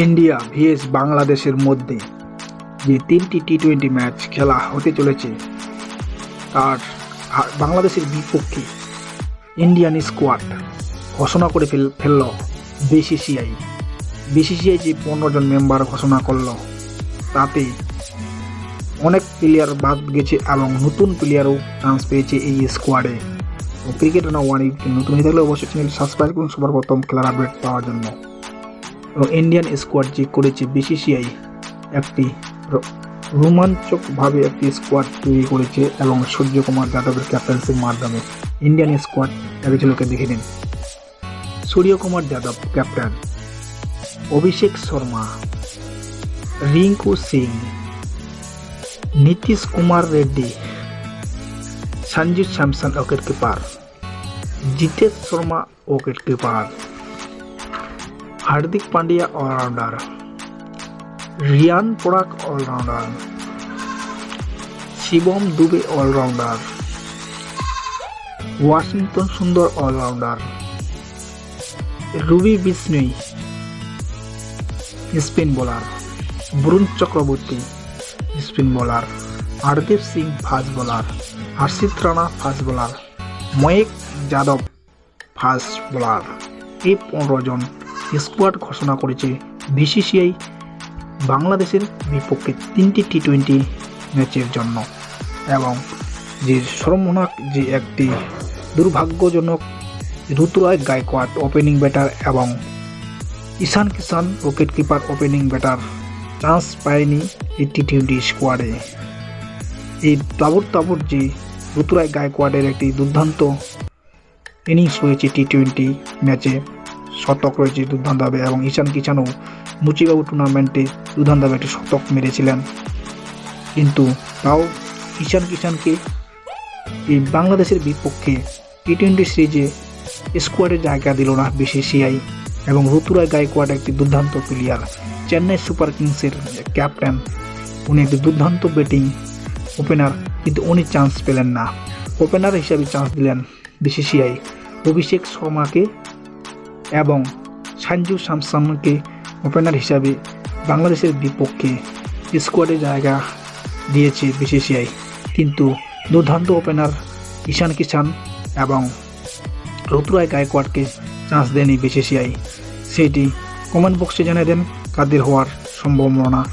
India VS বাংলাদেশের মধ্যে যে তিনটি টি টোয়েন্টি ম্যাচ খেলা হতে চলেছে, তার বাংলাদেশের বিপক্ষে ইন্ডিয়ান স্কোয়াড ঘোষণা করে ফেল ফেলল বিসিসিআই বিসিসিআই যে পনেরো জন মেম্বার ঘোষণা করল, তাতে অনেক প্লেয়ার বাদ গেছে এবং নতুন প্লেয়ারও চান্স পেয়েছে এই স্কোয়াডে ক্রিকেট না ওয়ান নতুন হয়ে থাকলে অবশ্যই চ্যানেল সাবস্ক্রাইব করুন, সবার প্রথম খেলার আপডেট পাওয়ার জন্য। এবং ইন্ডিয়ান স্কোয়াড যে করেছে বিসিসিআই একটি রোমাঞ্চকভাবে একটি স্কোয়াড তৈরি করেছে এবং সূর্যকুমার যাদবের ক্যাপ্টেন্সির মাধ্যমে ইন্ডিয়ান স্কোয়াড ঝলকে দেখে নিন। Suryakumar Yadav captain Abhishek Sharma, Rinku Singh, Nitish Kumar Reddy Sanju Samson wicket keeper Jitesh Sharma wicket keeper Hardik Pandya allrounder Riyan Parag allrounder Shivam Dube allrounder Washington Sundar allrounder Ravi Bishnoi spin bowler Varun Chakravarthy spin bowler Arshdeep Singh fast bowler Harshit Rana fast bowler Mayank Yadav fast bowler এই পনেরো জন squad ঘোষণা করেছে BCCI বাংলাদেশের বিপক্ষে তিনটি T twenty ম্যাচের জন্য। এবং যে সর্বমোনাক যে একটি দুর্ভাগ্যজনক ঋতুরায় গায়কোয়াড ওপেনিং ব্যাটার এবং Ishan Kishan wicket keeper opening batter chance পায়নি এই টি টোয়েন্টি স্কোয়াডে। এই তাবর তাবর যে ঋতুরায় গায়কোয়াডের একটি দুর্দান্ত ইনিংস হয়েছে টি টোয়েন্টি ম্যাচে। শতক রয়েছে দুর্দান্তভাবে এবং ঈশান কিষানও মুচিবাবু টুর্নামেন্টে দুর্দান্তভাবে একটি শতক মেরেছিলেন। কিন্তু তাও ঈশান কিষানকে এই বাংলাদেশের বিপক্ষে টি টোয়েন্টি সিরিজে স্কোয়াডে জায়গা দিল না বিসিসিআই এবং ঋতুরায় গায়কোয়াড একটি দুর্দান্ত প্লেয়ার চেন্নাই সুপার কিংসের ক্যাপ্টেন উনি একটি দুর্দান্ত ব্যাটিং ওপেনার কিন্তু উনি চান্স পেলেন না। ওপেনার হিসাবে চান্স দিলেন বিসিসিআই অভিষেক শর্মাকে এবং সাঞ্জু শামসামকে ওপেনার হিসাবে বাংলাদেশের বিপক্ষে স্কোয়াডে জায়গা দিয়েছে বিসিসিআই। কিন্তু দুর্দান্ত ওপেনার ঈশান কিষান এবং রুতুরায় গায়কোয়াডকে চান্স দেয়নি বিসিসিআই। সেটি কমেন্ট বক্সে জানিয়ে দেন কাদের হওয়ার সম্ভাবনা।